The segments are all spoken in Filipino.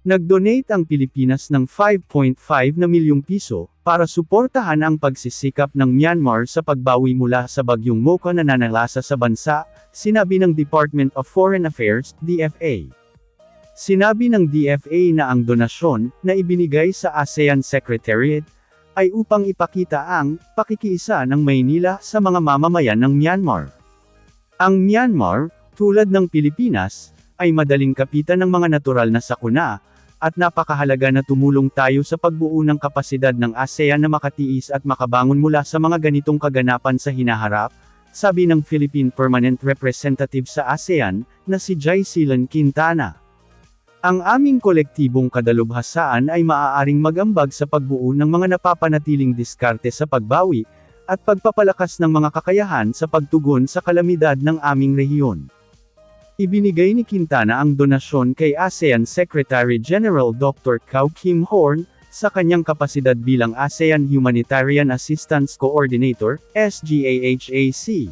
Nag-donate ang Pilipinas ng 5.5 na milyong piso para suportahan ang pagsisikap ng Myanmar sa pagbawi mula sa bagyong Mocha na nanalasa sa bansa, sinabi ng Department of Foreign Affairs, DFA. Sinabi ng DFA na ang donasyon na ibinigay sa ASEAN Secretariat ay upang ipakita ang pakikiisa ng Maynila sa mga mamamayan ng Myanmar. Ang Myanmar, tulad ng Pilipinas, ay madaling kapitan ng mga natural na sakuna, at napakahalaga na tumulong tayo sa pagbuo ng kapasidad ng ASEAN na makatiis at makabangon mula sa mga ganitong kaganapan sa hinaharap, sabi ng Philippine Permanent Representative sa ASEAN, na si Jai Silan Quintana. Ang aming kolektibong kadalubhasaan ay maaaring magambag sa pagbuo ng mga napapanatiling diskarte sa pagbawi, at pagpapalakas ng mga kakayahan sa pagtugon sa kalamidad ng aming rehiyon. Ibinigay ni Quintana ang donasyon kay ASEAN Secretary General Dr. Kau Kim Horn, sa kanyang kapasidad bilang ASEAN Humanitarian Assistance Coordinator, SGAHAC.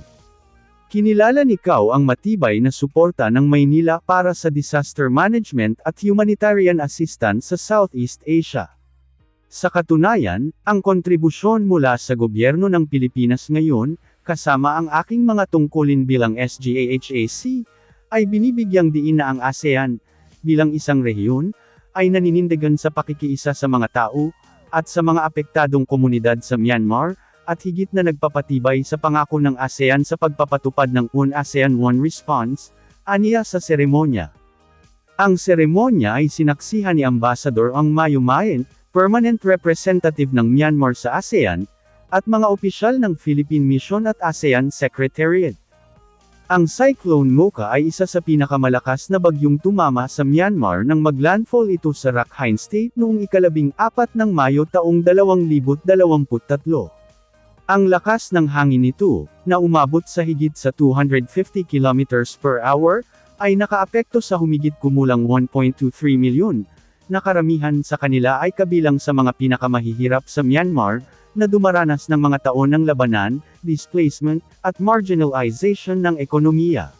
Kinilala ni Kau ang matibay na suporta ng Maynila para sa disaster management at humanitarian assistance sa Southeast Asia. Sa katunayan, ang kontribusyon mula sa gobyerno ng Pilipinas ngayon, kasama ang aking mga tungkulin bilang SGAHAC, ay binibigyang diin na ang ASEAN, bilang isang rehiyon, ay naninindigan sa pakikiisa sa mga tao, at sa mga apektadong komunidad sa Myanmar, at higit na nagpapatibay sa pangako ng ASEAN sa pagpapatupad ng UN ASEAN One Response, aniya sa seremonya. Ang seremonya ay sinaksihan ni Ambassador Ang Mayumayan, Permanent Representative ng Myanmar sa ASEAN, at mga opisyal ng Philippine Mission at ASEAN Secretariat. Ang Cyclone Mocha ay isa sa pinakamalakas na bagyong tumama sa Myanmar nang maglandfall ito sa Rakhine State noong ikalabing apat ng Mayo taong 2023. Ang lakas ng hangin nito, na umabot sa higit sa 250 km per hour, ay nakaapekto sa humigit kumulang 1.23 milyon, na karamihan sa kanila ay kabilang sa mga pinakamahihirap sa Myanmar, na dumaranas ng mga taon ng labanan, displacement, at marginalization ng ekonomiya.